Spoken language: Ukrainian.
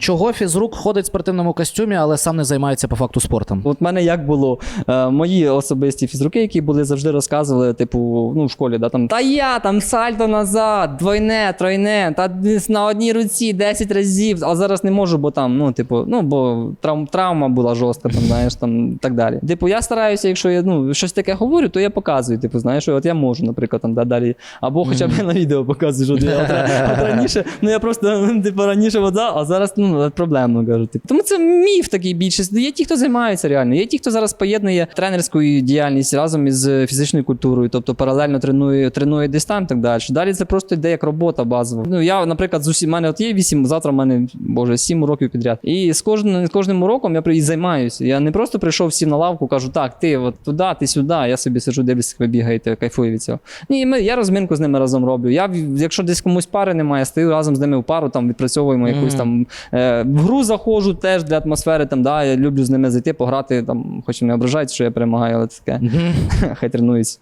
Чого фізрук ходить в спортивному костюмі, але сам не займається по факту спортом? От в мене як було е, мої особисті фізруки, які були завжди розказували, типу, ну в школі, да там та я там сальто назад, двойне, тройне, та на одній руці 10 разів, а зараз не можу, бо там, ну, типу, ну бо травм, травма була жорстка, там знаєш, там так далі. Типу, я стараюся, якщо я ну щось таке говорю, то я показую. Типу, знаєш, от я можу, наприклад, там да, далі, або хоча б на відео показую, що я от, ра- от раніше, ну я просто типу раніше от, за, а зараз ну проблемно кажу. Типу. Тому це міф такий більшість. Є ті, хто займаються реально. Є ті, хто зараз поєднує тренерську діяльність разом із е, фізичною культурою, тобто паралельно тренує, тренує десь там і так далі. Далі це просто йде як робота базова. Ну я, наприклад, з усім мене от є 8, завтра в мене боже 7 уроків підряд. І з кожним, з кожним уроком я при- і займаюся. Я не просто прийшов сів на лавку, кажу, так, ти от туди, ти сюди. Я собі сиджу, дивлюся, як ви бігаєте, кайфую від цього. Ні, ми, я розминку з ними разом роблю. Я, якщо десь комусь пари немає, стою разом з ними в пару, там відпрацьовуємо якусь Мгм. там е, в гру заходжу теж для атмосфери. Там, да, я люблю з ними зайти, пограти, там, хоч і не ображають, що я перемагаю, але це таке. Хай тренуюсь.